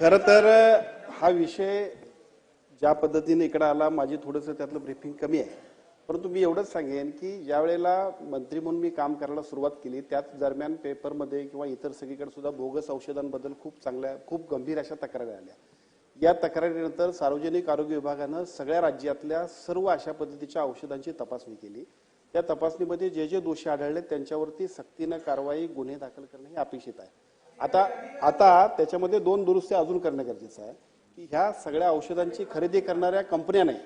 खरं तर हा विषय ज्या पद्धतीने इकडे आला माझी थोडंसं त्यातलं ब्रीफिंग कमी आहे. परंतु मी एवढंच सांगेन की ज्या वेळेला मंत्री म्हणून मी काम करायला सुरुवात केली त्याच दरम्यान पेपरमध्ये किंवा इतर सगळीकडे सुद्धा बोगस औषधांबद्दल खूप चांगल्या खूप गंभीर अशा तक्रारी आल्या. या तक्रारीनंतर सार्वजनिक आरोग्य विभागानं सगळ्या राज्यातल्या सर्व अशा पद्धतीच्या औषधांची तपासणी केली. त्या तपासणीमध्ये जे जे दोषी आढळले त्यांच्यावरती सक्तीनं कारवाई गुन्हे दाखल करणे हे अपेक्षित आहे. आता आता त्याच्यामध्ये दोन दुरुस्त्या अजून करणं गरजेचं आहे. की ह्या सगळ्या औषधांची खरेदी करणाऱ्या कंपन्या नाही.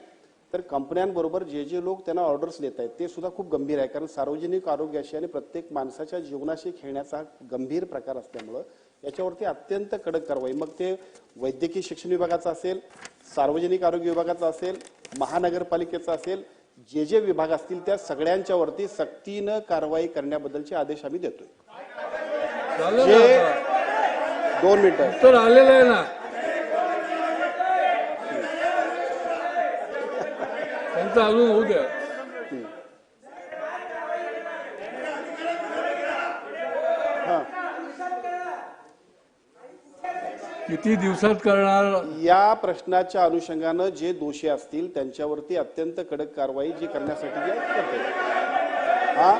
तर कंपन्यांबरोबर जे जे लोक त्यांना ऑर्डर्स देत आहेत ते सुद्धा खूप गंभीर आहे. कारण सार्वजनिक आरोग्याशी आणि प्रत्येक माणसाच्या जीवनाशी खेळण्याचा हा गंभीर प्रकार असल्यामुळं याच्यावरती अत्यंत कडक कारवाई. मग ते वैद्यकीय शिक्षण विभागाचं असेल सार्वजनिक आरोग्य विभागाचं असेल महानगरपालिकेचं असेल जे जे विभाग असतील त्या सगळ्यांच्यावरती सक्तीनं कारवाई करण्याबद्दलचे आदेश आम्ही देतोय. जे? दोन मिनिटं तर आलेलं आहे ना. त्यांचं अजून होऊ द्या. हां किती दिवसात करणार? या प्रश्नाच्या अनुषंगानं जे दोषी असतील त्यांच्यावरती अत्यंत कडक कारवाई जी करण्यासाठी जे करते हा?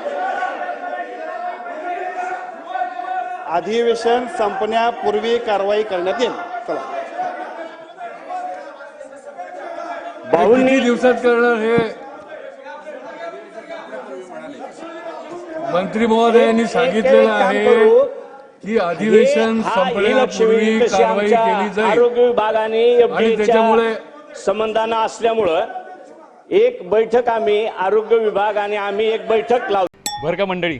अधिवेशन संपण्यापूर्वी कारवाई करण्यात येईल. चला. किती दिवसात करणार हे? मंत्री महोदयांनी सांगितलेलं आहे की अधिवेशन संपण्यापूर्वी कारवाई आमच्या केली जाईल. आरोग्य विभागाने आणि त्याच्यामुळे- संबंधानं असल्यामुळं एक बैठक आम्ही आरोग्य विभाग आणि आम्ही एक बैठक लावतो बरं का मंडळी?